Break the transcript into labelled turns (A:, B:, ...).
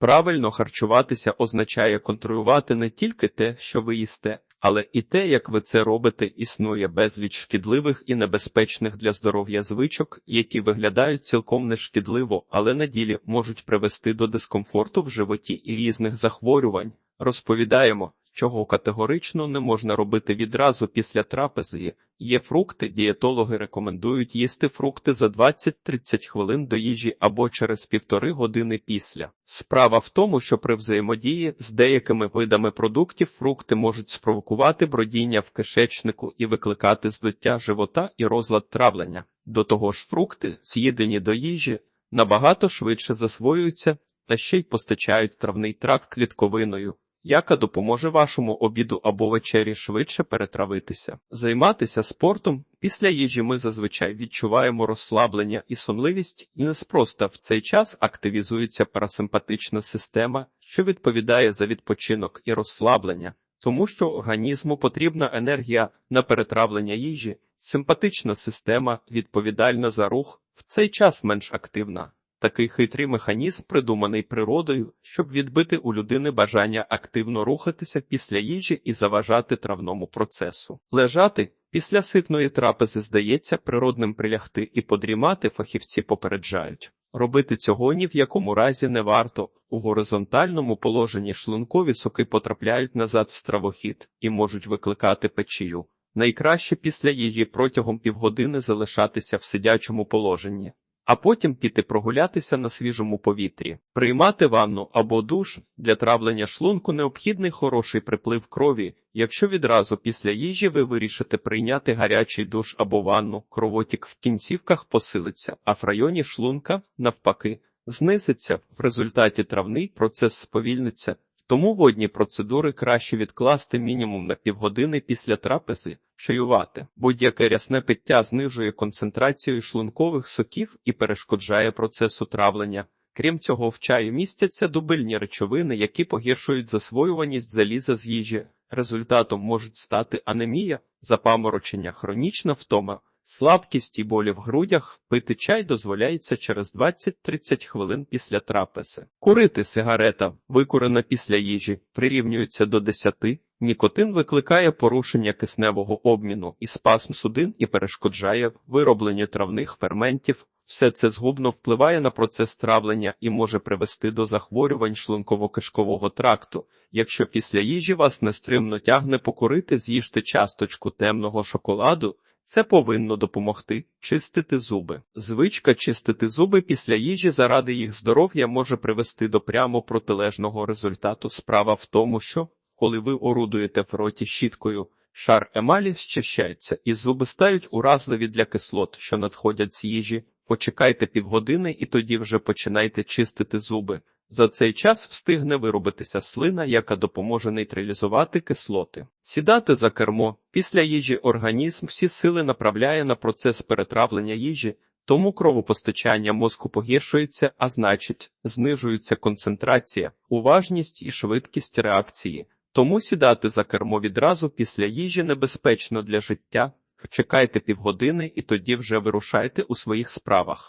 A: Правильно харчуватися означає контролювати не тільки те, що ви їсте, але і те, як ви це робите, існує безліч шкідливих і небезпечних для здоров'я звичок, які виглядають цілком нешкідливо, але на ділі можуть привести до дискомфорту в животі і різних захворювань. Розповідаємо, чого категорично не можна робити відразу після трапези. Є фрукти, дієтологи рекомендують їсти фрукти за 20-30 хвилин до їжі або через півтори години після. Справа в тому, що при взаємодії з деякими видами продуктів фрукти можуть спровокувати бродіння в кишечнику і викликати здуття живота і розлад травлення. До того ж, фрукти, з'їдені до їжі, набагато швидше засвоюються та ще й постачають травний тракт клітковиною яка допоможе вашому обіду або вечері швидше перетравитися. Займатися спортом після їжі ми зазвичай відчуваємо розслаблення і сонливість, і неспроста в цей час активізується парасимпатична система, що відповідає за відпочинок і розслаблення, тому що організму потрібна енергія на перетравлення їжі. Симпатична система відповідальна за рух в цей час менш активна. Такий хитрий механізм придуманий природою, щоб відбити у людини бажання активно рухатися після їжі і заважати травному процесу. Лежати після ситної трапези здається природним прилягти і подрімати фахівці попереджають. Робити цього ні в якому разі не варто. У горизонтальному положенні шлункові соки потрапляють назад в стравохід і можуть викликати печію. Найкраще після їжі протягом півгодини залишатися в сидячому положенні а потім піти прогулятися на свіжому повітрі, приймати ванну або душ для травлення шлунку необхідний хороший приплив крові. Якщо відразу після їжі ви вирішите прийняти гарячий душ або ванну, кровотік в кінцівках посилиться, а в районі шлунка, навпаки, знизиться. В результаті травний процес сповільниться. Тому водні процедури краще відкласти мінімум на півгодини після трапези, чаювати. Будь-яке рясне пиття знижує концентрацію шлункових соків і перешкоджає процесу травлення. Крім цього, в чаї містяться дубильні речовини, які погіршують засвоюваність заліза з їжі. Результатом можуть стати анемія, запаморочення, хронічна втома. Слабкість і болі в грудях пити чай дозволяється через 20-30 хвилин після трапези. Курити сигарета, викурена після їжі, прирівнюється до 10. Нікотин викликає порушення кисневого обміну і спазм судин і перешкоджає виробленню травних ферментів. Все це згубно впливає на процес травлення і може привести до захворювань шлунково-кишкового тракту. Якщо після їжі вас нестримно тягне покурити, з'їжте часточку темного шоколаду. Це повинно допомогти чистити зуби. Звичка чистити зуби після їжі заради їх здоров'я може привести до прямо протилежного результату. Справа в тому, що коли ви орудуєте в роті щіткою, шар емалі щищається, і зуби стають уразливі для кислот, що надходять з їжі. Почекайте півгодини і тоді вже починайте чистити зуби. За цей час встигне виробитися слина, яка допоможе нейтралізувати кислоти. Сідати за кермо після їжі організм всі сили направляє на процес перетравлення їжі, тому кровопостачання мозку погіршується, а значить, знижується концентрація, уважність і швидкість реакції. Тому сідати за кермо відразу після їжі небезпечно для життя. Чекайте півгодини і тоді вже вирушайте у своїх справах.